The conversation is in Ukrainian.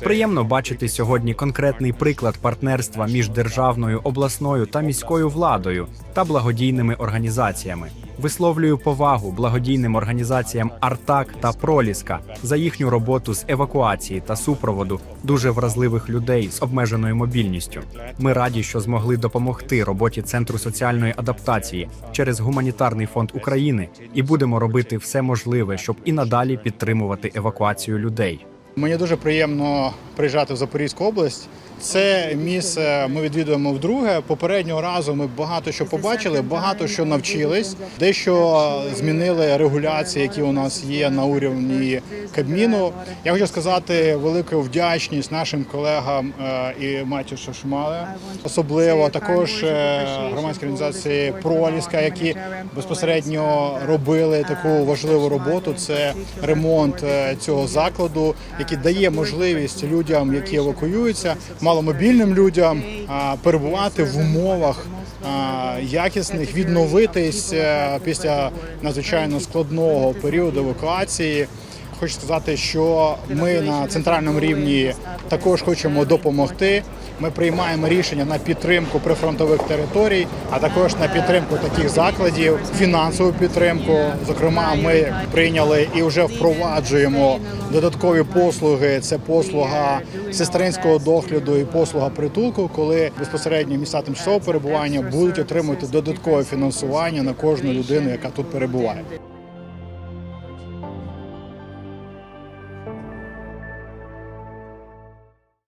Приємно бачити сьогодні конкретний приклад партнерства між державною, обласною та міською владою та благодійними організаціями. Висловлюю повагу благодійним організаціям Артак та Проліска за їхню роботу з евакуації та супроводу дуже вразливих людей з обмеженою мобільністю. Ми раді, що змогли допомогти роботі Центру соціальної адаптації через гуманітарний фонд України і будемо робити все можливе, щоб і надалі підтримувати евакуацію людей. Мені дуже приємно приїжджати в Запорізьку область. Це місце ми відвідуємо вдруге. Попереднього разу ми багато що побачили, багато що навчились, дещо змінили регуляції, які у нас є на уровні Кабміну. Я хочу сказати велику вдячність нашим колегам е, і Матю Шашмале, особливо також е, громадські організації Проліска, які безпосередньо робили таку важливу роботу. Це ремонт е, цього закладу, який дає можливість людям, які евакуюються, маломобільним людям перебувати в умовах якісних, відновитись е, після надзвичайно складного періоду евакуації. Хочу сказати, що ми на центральному рівні також хочемо допомогти. Ми приймаємо рішення на підтримку прифронтових територій, а також на підтримку таких закладів, фінансову підтримку. Зокрема, ми прийняли і вже впроваджуємо додаткові послуги. Це послуга сестринського догляду і послуга притулку, коли безпосередньо місця тимчасового перебування будуть отримувати додаткове фінансування на кожну людину, яка тут перебуває.